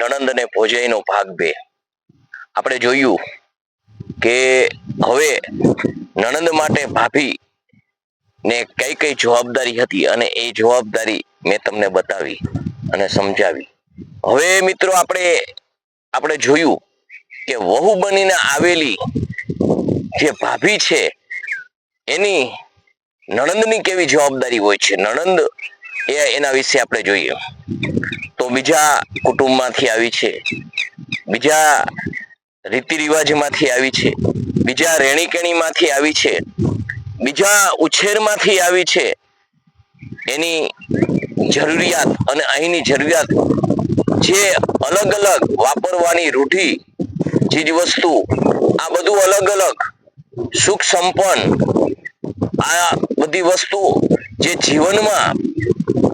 નણંદ અને ભોજાઈનો ભાગ બે. આપણે જોયું કે હવે નણંદ માટે ભાભી ને કઈ કઈ જવાબદારી હતી અને એ જવાબદારી મેં તમને બતાવી અને સમજાવી. હવે મિત્રો આપણે આપણે જોયું કે વહુ બનીને આવેલી જે ભાભી છે, એની નણંદની કેવી જવાબદારી હોય છે? નણંદ એ એના વિશે આપણે જોઈએ. તો બીજા કુટુંબમાંથી આવી છે. બીજા રીતિ રિવાજમાંથી આવી છે. બીજા રહેણીકેણીમાંથી આવી છે. બીજા ઉછેરમાંથી આવી છે. એની જરૂરિયાત અને અહીંની જરૂરિયાત જે અલગ અલગ વાપરવાની રૂઢી ચીજ વસ્તુ, આ બધું અલગ અલગ સુખ સંપન્ન, આ બધી વસ્તુ જે જીવનમાં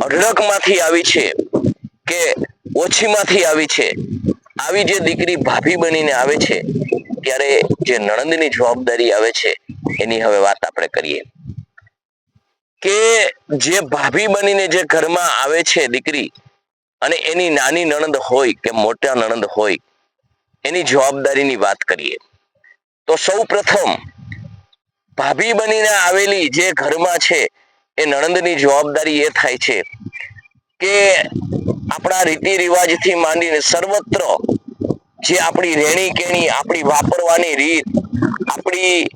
અઢળકમાંથી આવી છે. કે ઓછીમાંથી આવી છે. આવી જે દીકરી ભાભી બનીને આવે છે, ત્યારે જે નણંદની જવાબદારી આવે છે, એની હવે વાત આપણે કરીએ. કે જે ભાભી બનીને જે ઘરમાં આવે છે દીકરી, અને એની નાની નણંદ હોય કે મોટા નણંદ હોય, એની જવાબદારીની વાત કરીએ. તો સૌ પ્રથમ, ભાભી બનીને આવેલી જે ઘરમાં છે, એ નણંદની જવાબદારી એ થાય છે કે આપણા રીતિ રિવાજથી માંડીને સર્વત્ર જે આપણી રહેણી કેણી, આપણી વાપરવાની રીત, આપણી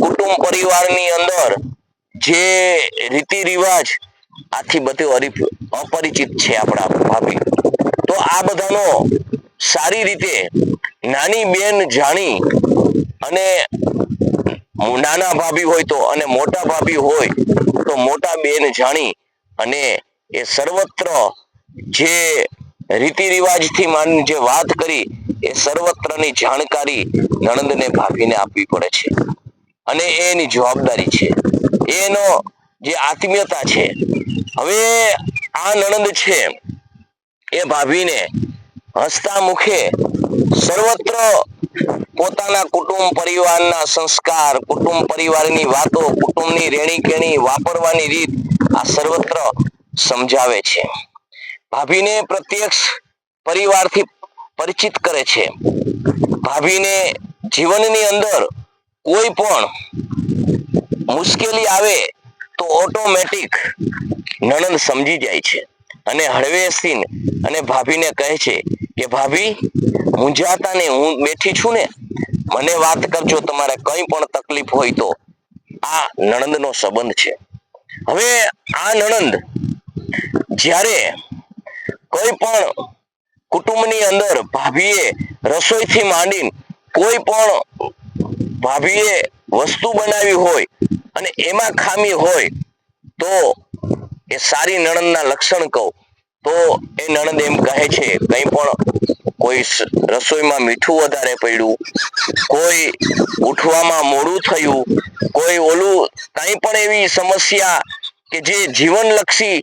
કુટુંબ પરિવારની અંદર જે રીતિ રિવાજ, આથી બધું અપરિચિત છે આપણા ભાભી. તો આ બધાનો સારી રીતે નાની બેન જાણી અને નાના ભાભી હોય તો અને મોટા ભાભી હોય તો મોટા બેન જાણી અને એ સર્વત્ર જે રીતિ રિવાજથી માંડીને જે વાત કરી, એ સર્વત્રની જાણકારી નણંદને ભાભીને આપવી પડે છે. અને એની જવાબદારી છે. એનો જે આત્મીયતા છે, હવે આ નણંદ છે, એ ભાભીને હસતા મુખે સર્વત્ર પોતાના કુટુંબ પરિવારના સંસ્કાર, કુટુંબ પરિવારની વાતો, કુટુંબની રેણી કેણી વાપરવાની રીત આ સર્વત્ર સમજાવે છે. ભાભીને પ્રત્યક્ષ પરિવારથી પરિચિત કરે છે. ભાભીને જીવનની અંદર કોઈ પણ મુશ્કેલી આવે તો ઓટોમેટિક નણંદ સમજી જાય છે અને હળવેથી અને ભાભીને કહે છે કે, ભાભી મૂંઝાતા ને હું બેઠી છું ને, મને વાત કરજો, તમારે કંઈ પણ તકલીફ હોય તો. આ નણંદનો સંબંધ છે. હવે આ નણંદ જ્યારે કોઈ પણ કુટુંબની અંદર ભાભીએ રસોઈથી માંડીને કોઈ પણ ભાભીએ વસ્તુ બનાવી હોય અને એમાં ખામી હોય તો એ સારી નણંદના લક્ષણ કહું. તો એ નણંદ એમ કહે છે, કંઈ પણ કોઈ રસોઈમાં મીઠું વધારે પડ્યું, કોઈ ઉઠવામાં મોડું થયું, કોઈ ઓલું કંઈ પણ એવી સમસ્યા કે જે જીવનલક્ષી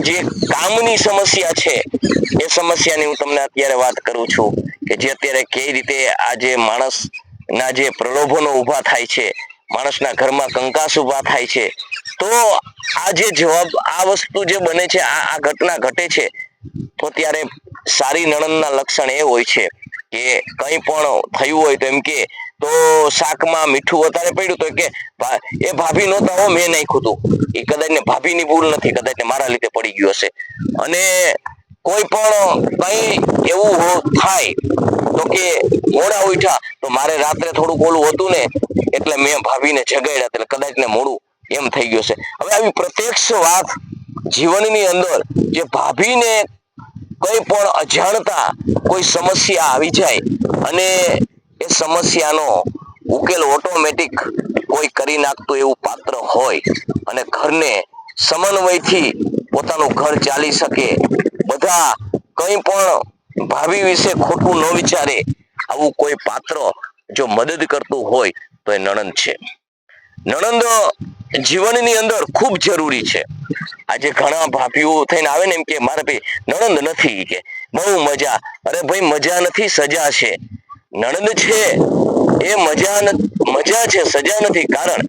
જે કામની સમસ્યા છે, એ સમસ્યાની હું તમને અત્યારે વાત કરું છું કે જે અત્યારે કઈ રીતે આ જે માણસ ના જે પ્રલોભનો ઊભા થાય છે, માણસના ઘરમાં કંકાસ ઊભા થાય છે, તો આ જે જવાબ, આ વસ્તુ જે બને છે, આ આ ઘટના ઘટે છે, તો ત્યારે સારી નણંદના લક્ષણ એ હોય છે કે કંઈ પણ થયું હોય તો એમ કે તો શાકમાં મીઠું વધારે પડ્યું તો કે એ ભાભી નહોતા હો, મેં નાખ્યું હતું એ કદાચ ને ભાભીની ભૂલ નથી, કદાચ ને મારા લીધે પડી ગયું હશે. અને કોઈ પણ કઈ એવું થાય તો કે મોડા ઉઠ્યા, તો મારે રાત્રે થોડું ઓલું હતું ને, એટલે મેં ભાભીને જગાડ્યા એટલે કદાચ ને મોડું એમ થઈ ગયું છે હવે આવી પ્રત્યક્ષ વાત જીવનની અંદર, જે ભાભીને કોઈ પણ અજાણતા કોઈ સમસ્યા આવી જાય અને એ સમસ્યાનો ઉકેલ ઓટોમેટિક કોઈ કરી નાખતું એવું પાત્ર હોય અને ઘરને સમન્વયથી પોતાનું ઘર ચાલી શકે. બધા કંઈ પણ ભાવિ વિશે ખોટું ન વિચારે આવું કોઈ પાત્ર જો મદદ કરતું હોય તો એ નણંદ છે. નણંદ જીવનની અંદર ખૂબ જરૂરી છે. આજે ઘણા ભાભીઓ થઈને આવે ને એમ કે, મારે ભાઈ, નણંદ નથી. કે, બહુ મજા. અરે ભાઈ, મજા નથી, સજા છે. નણંદ છે, એ મજા મજા છે, સજા નથી. કારણ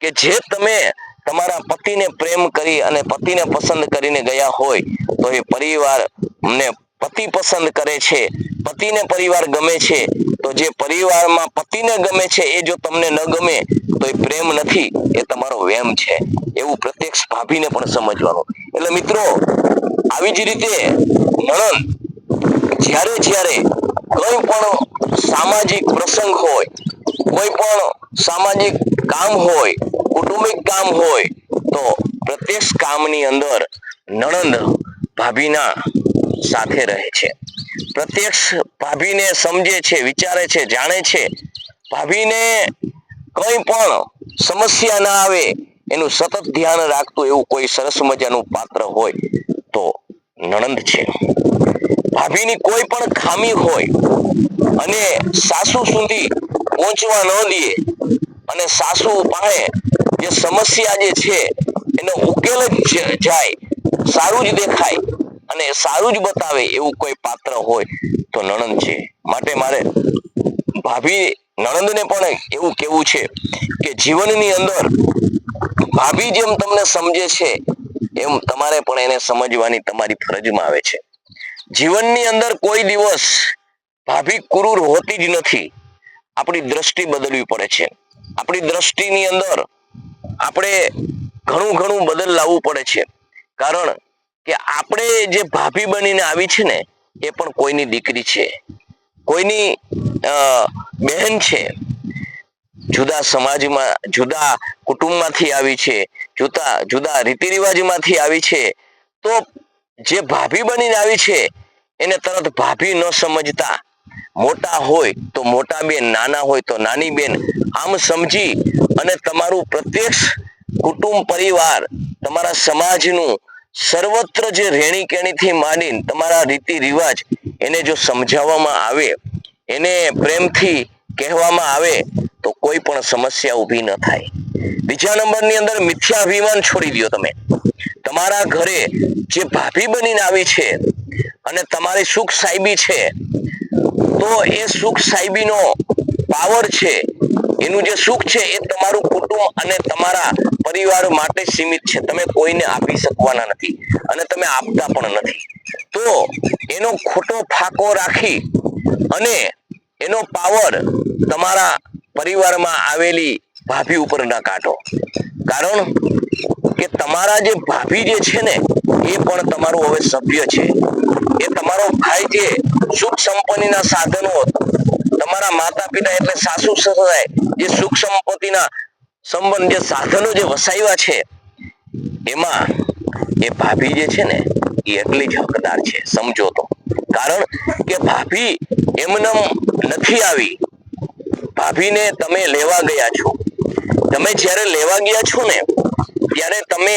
કે જે તમે તમારા પતિને પ્રેમ કરી અને પતિને પસંદ કરીને ગયા હોય, તો એ પરિવાર ને પતિ પસંદ કરે છે. પતિને પરિવાર ગમે છે, તો જે પરિવારમાં પતિને ગમે છે, એ જો તમને ન ગમે, તો એ પ્રેમ નથી, એ તમારો વેમ છે. એવું પ્રત્યક્ષ ભાભીને પણ સમજવાનું. એટલે મિત્રો, આવી જ રીતે નણંદ જ્યારે જ્યારે કોઈ પણ સામાજિક પ્રસંગ હોય, કોઈ પણ સામાજિક કામ હોય, કુટુંબિક કામ હોય, તો પ્રત્યક્ષ કામની અંદર નણંદ ભાભીના સાથે રહે છે. પ્રત્યક્ષ ભાભીને સમજે છે, વિચારે છે, જાણે છે, ભાભીને કઈ પણ સમસ્યા ના આવે, એનું સતત ધ્યાન રાખતું એવું કોઈ સરસ મજાનું પાત્ર હોય, તો નણંદ છે. ભાભીની કોઈ પણ ખામી હોય અને સાસુ સુધી પહોંચવા ન દે અને સાસુ પાસે જે સમસ્યા જે છે, એનો ઉકેલ જ જાય. સારું જ દેખાય અને સારું જ બતાવે એવું કોઈ પાત્ર હોય તો નણંદ છે. માટે મારે ભાભી નણંદને પણ એવું કેવું છે કે જીવનની અંદર ભાભી જેમ તમને સમજે છે, એમ તમારે પણ એને સમજવાની તમારી ફરજમાં આવે છે. જીવનની અંદર કોઈ દિવસ ભાભી ક્રૂર હોતી જ નથી. આપણી દ્રષ્ટિ બદલવી પડે છે. આપણી દ્રષ્ટિની અંદર આપણે ઘણું ઘણું બદલ લાવવું પડે છે. કારણ કે આપણે જે ભાભી બનીને આવી છે ને, એ પણ કોઈની દીકરી છે. કોઈની બહેન છે. જુદા સમાજમાં, જુદા કુટુંબમાંથી આવી છે. જુદા જુદા રીતિ રિવાજમાંથી આવી છે. તો જે ભાભી બનીને આવી છે, એને તરત ભાભી ન સમજતા. મોટા હોય તો મોટા બેન, નાના હોય તો નાની બેન. આમ સમજી અને તમારું પ્રત્યક્ષ કુટુંબ પરિવાર, તમારા સમાજનું સર્વત્ર જે રેણી કેણીથી માંડીને તમારા રીતિ રિવાજ એને જો સમજાવવામાં આવે, એને પ્રેમથી કહેવામાં આવે, તો કોઈ પણ સમસ્યા ઊભી ન થાય. બીજા નંબરની અંદર મિથ્યા અભિમાન છોડી દો તમે. તમારા ઘરે જે ભાભી બનીને આવી છે અને તમારી સુખ સાહેબી છે, તો એ સુખ સાહેબીનો પાવર છે, એનું જે સુખ છે એ તમારું કુટુંબ અને તમારા પરિવાર માટે સીમિત છે. તમે કોઈને આપી શકવાના નથી અને તમે આપતા પણ નથી. તો એનો ખોટો ફાકો રાખી અને એનો પાવર તમારા પરિવારમાં આવેલી ભાભી ઉપર ના કાઢો કારણ કે તમારા જે ભાભી જે છે ને, એ પણ તમારું હવે સભ્ય છે. એ તમારો ભાઈ જે સુખ સંપત્તિના સાધનો તમારા માતા પિતા એટલે સાસુ સસરાએ જે સુખ સંપત્તિના સંબંધ જે સાધનો જે વસાવ્યા છે, એમાં એ ભાભી જે છે ને, એ એટલી જ હકદાર છે, સમજો તો. કારણ કે ભાભી એમનેમ નથી આવી. ભાભીને તમે લેવા ગયા છો. તમે જ્યારે લેવા ગયા છો ને, ત્યારે તમે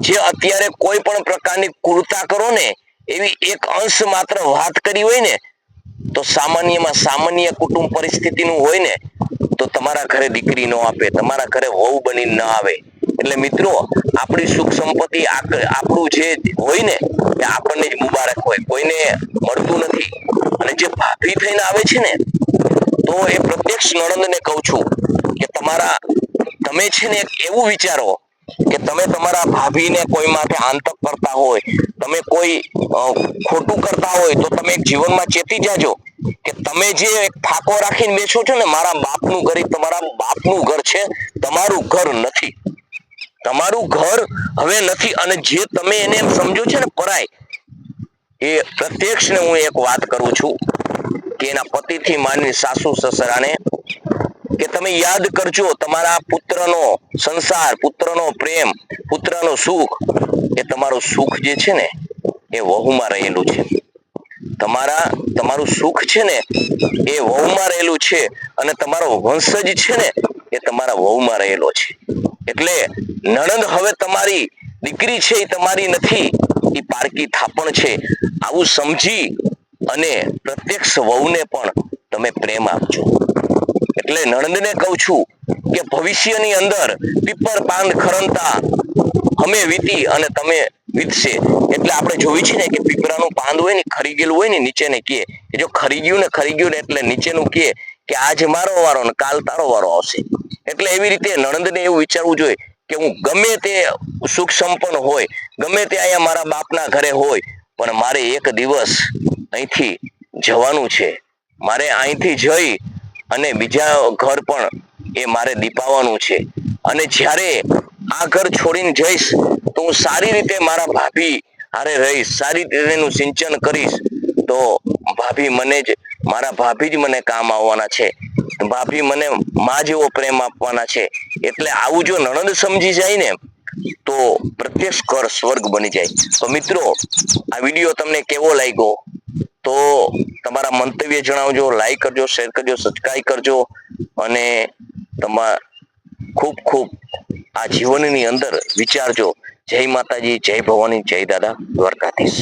જે અત્યારે કોઈ પણ પ્રકારની કુર્તા કરો ને, એવી એક અંશ માત્ર વાત કરી હોય ને, તો સામાન્યમાં સામાન્ય કુટુંબ પરિસ્થિતિનું હોય ને, તો તમારા ઘરે દીકરી ન આપે, તમારા ઘરે વહુ બની ન આવે. એટલે મિત્રો, આપણી સુખ સંપત્તિ આપણું જે હોય ને, એ આપણને જ મુબારક હોય, કોઈને મળતું નથી. અને જે ભાભી થઈને આવે છે ને, તો એ પ્રત્યક્ષ નણંદને કહું છું કે તમારા તમે છે ને એવું વિચારો કે તમે તમારા ભાભીને કોઈ માટે આંતક કરતા હોય, તમે કોઈ ખોટું કરતા હોય, તો તમે જીવનમાં ચેતી જાજો કે તમે જે એક ઠાકો રાખીને બેસો છો ને, મારા બાપનું ઘર તમારા બાપનું ઘર છે, તમારું ઘર નથી. તમારું ઘર હવે નથી અને જે તમે એને એમ સમજો છો ને પરાય, એ પ્રત્યક્ષ ને હું એક વાત કરું છું કે એના પતિથી માની સાસુ, સસરાને કે તમે યાદ કરજો તમારા પુત્રનો સંસાર, પુત્રનો પ્રેમ, પુત્રનો સુખ. એ તમારું સુખ જે છે ને, એ વહુમાં રહેલું છે. તમારા, તમારું સુખ છે ને, એ વહુમાં રહેલું છે અને તમારો વંશજ છે ને, એ તમારા વહુમાં રહેલો છે. એટલે નણંદ હવે તમારી દીકરી છે એ તમારી નથી, એ પારકી થાપણ છે. આવું સમજી અને પ્રત્યક્ષ વહુને પણ તમે પ્રેમ આપજો. એટલે નણંદને કહું છું કે ભવિષ્યની અંદર પીપર પાન ખરંતા અમે વીતી અને તમે વીતશે. એટલે આપણે જોયું છે ને કે પીપરાનું પાંદ હોય ને ખરી ગયેલું હોય ને નીચે ને કે જો ખરી ગયું ને ખરી ગયું ને, એટલે નીચેનું કે કે આજ મારો વારો ને કાલ તારો વારો આવશે. એટલે એવી રીતે નણંદને એવું વિચારવું જોઈએ કે હું ગમે તે સુખ સંપન્ન હોય, ગમે તે અહીંયા મારા બાપના ઘરે હોય, પણ મારે એક દિવસ અહીંથી જવાનું છે. મારે અહીંથી જઈ અને બીજા ઘર પણ એ મારે દીપાવવાનું છે. અને જ્યારે આ ઘર છોડીને જઈશ, તો હું સારી રીતે મારા ભાભી હારે રહીશ, સારી રીતે એનું સિંચન કરીશ. તો ભાભી મને જ, મારા ભાભી જ મને કામ આવવાના છે. ભાભી મને માં જેવો પ્રેમ આપવાના છે. એટલે આવું જો નણંદ સમજી જાય ને, તો પ્રત્યક્ષ કર સ્વર્ગ બની જાય. તો મિત્રો, આ વીડિયો તમને કેવો લાગ્યો? તો તમારા મંતવ્ય જણાવજો લાઈક કરજો શેર કરજો સબસ્ક્રાઈબ કરજો અને તમા, ખૂબ ખૂબ આ જીવનની અંદર વિચારજો. જય માતાજી, જય ભવાની, જય દાદા, દ્વારકાધીશ.